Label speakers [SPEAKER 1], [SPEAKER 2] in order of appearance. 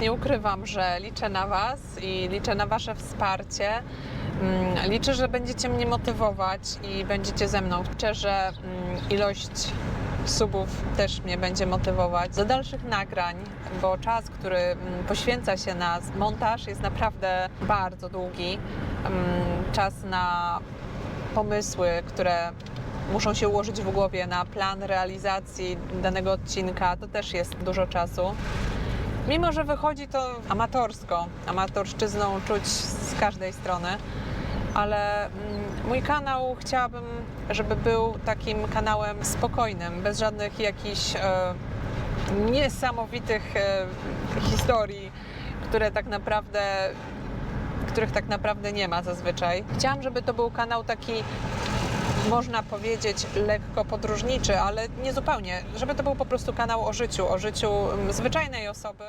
[SPEAKER 1] Nie ukrywam, że liczę na Was i liczę na Wasze wsparcie. Mm, Liczę, że będziecie mnie motywować i będziecie ze mną. Liczę, że mm, ilość subów też mnie będzie motywować do dalszych nagrań, bo czas, który mm, poświęca się na montaż jest naprawdę bardzo długi. Czas na pomysły, które muszą się ułożyć w głowie, na plan realizacji danego odcinka, to też jest dużo czasu. Mimo, że wychodzi to amatorsko, amatorszczyzną czuć z każdej strony, ale mm, mój kanał chciałabym, żeby był takim kanałem spokojnym, bez żadnych jakichś e, niesamowitych e, historii, które tak naprawdę których tak naprawdę nie ma zazwyczaj. Chciałam, żeby to był kanał taki można powiedzieć lekko podróżniczy, ale nie zupełnie, żeby to był po prostu kanał o życiu, o życiu mm, zwyczajnej osoby.